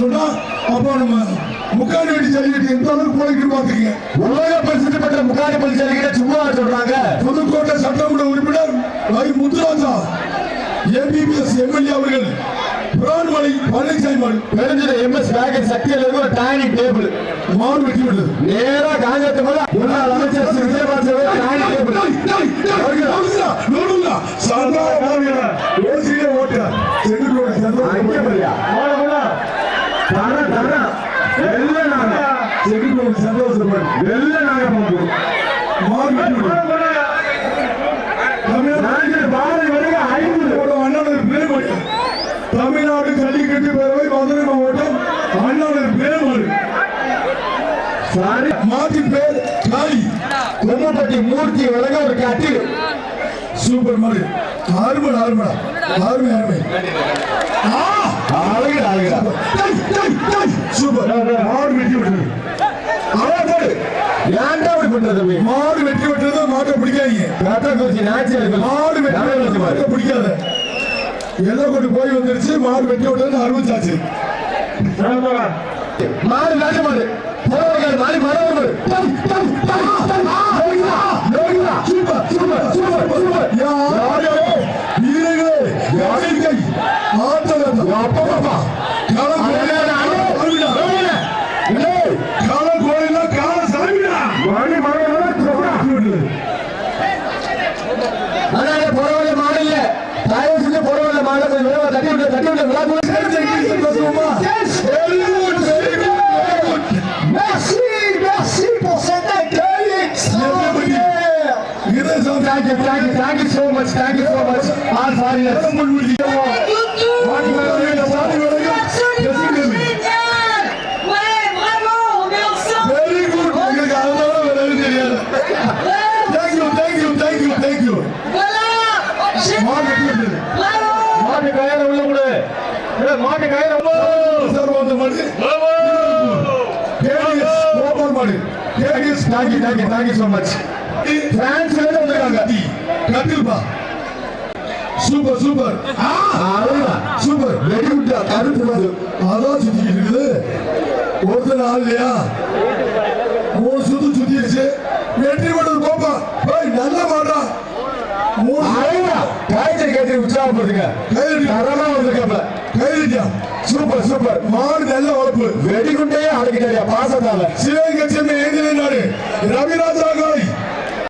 சொன்னா அப்போ நம்ம முக்காடி வெடி ஜல்லிக்கட்டு எந்த அளவுக்கு போய்க்கு பாத்துக்கங்க உலக பிரசித்தி பெற்ற முக்காடி பள்ளி ஜல்லிக்கட்டு சும்மா சொல்றாங்க? புதுக்கோட்டை சட்டமன்ற உறுப்பினர் வை முத்துராஜா எம்பிபிஎஸ் எம்எல்ஏ அவர்கள் பிரான்மலை பழனிசாமி தெரிஞ்சது எம்எஸ் பேக்கெட் சக்தியில் இருக்க ஒரு டைனிங் டேபிள் மாடு வெட்டி விட்டது நேரா காஞ்சாத்து மேல. முன்னாள் அமைச்சர் வெள்ள நாங்க ஐந்து தமிழ்நாடு ஜல்லிக்கட்டு பேரவை மதுரை மாவட்டம் அண்ணாவின் பேர் சாரி மாட்டின் பேர் காளி கும்மப்பட்டி மூர்த்தி வழங்க ஒரு கட்டில் சூப்பர் மாடு அருமை அருமை அருமை அருமை ஆ அழகு அழகு. சூப்பர் பிடிக்காதீங்க கட்ட குறிச்சி நாச்சி மாடு வெட்டி பிடிக்காத. எல்லாம் கொண்டு போய் வந்துருச்சு மாடு வெட்டி விட்டது அறிவிச்சாச்சு. மாடு நாட்டு மாடு. போறவர்கள் மாறி மரவர்கள் சூப்பர் சூப்பர் சூப்பர் சூப்பர். யாரே வீரர்களே யாரிகை ஆட்டலம் அப்பா. Thank you, thank you, thank you so much, thank you so much. All foreigners. Absolument génial. Ouais, bravo, on est ensemble. Very good உங்களுக்கு அதனால வேற எதுவும் தெரியாது thank you thank you thank you thank you Voilà. Génial. மாடு வெட்டி விட்டது Bravo. மாட்டு கயிறு உள்ள கொடு. ஏய், மாட்டு கயிறு உள்ள சார் வந்த மாடு கேடிஎஸ் கோபால் மாடு KTS Thank you, thank you, thank you வந்திருக்காங்க. கட்டில்பா super super. Super Very good, கருப்பு மாடு. அதான் சுத்திக்கிட்டு இருக்குது ஒருத்தர் ஆள் இல்லையா மூணு சுத்து சுத்திடுச்சு வெற்றி பெற்றது போப்பா போய் நல்ல மாடா. காய்ச்சல் கேட்டு உற்சாகப்படுத்துங்க. கைதட்டி தரமா வந்திருக்காப்ல. கைதட்டியா சூப்பர் சூப்பர் மாடு நல்ல வளர்ப்பு வெடிகுண்டையே அடக்கிட்டாரியா பாசத்தால சிவகங்கை ஏந்திரன் நாடு ரவிராஜா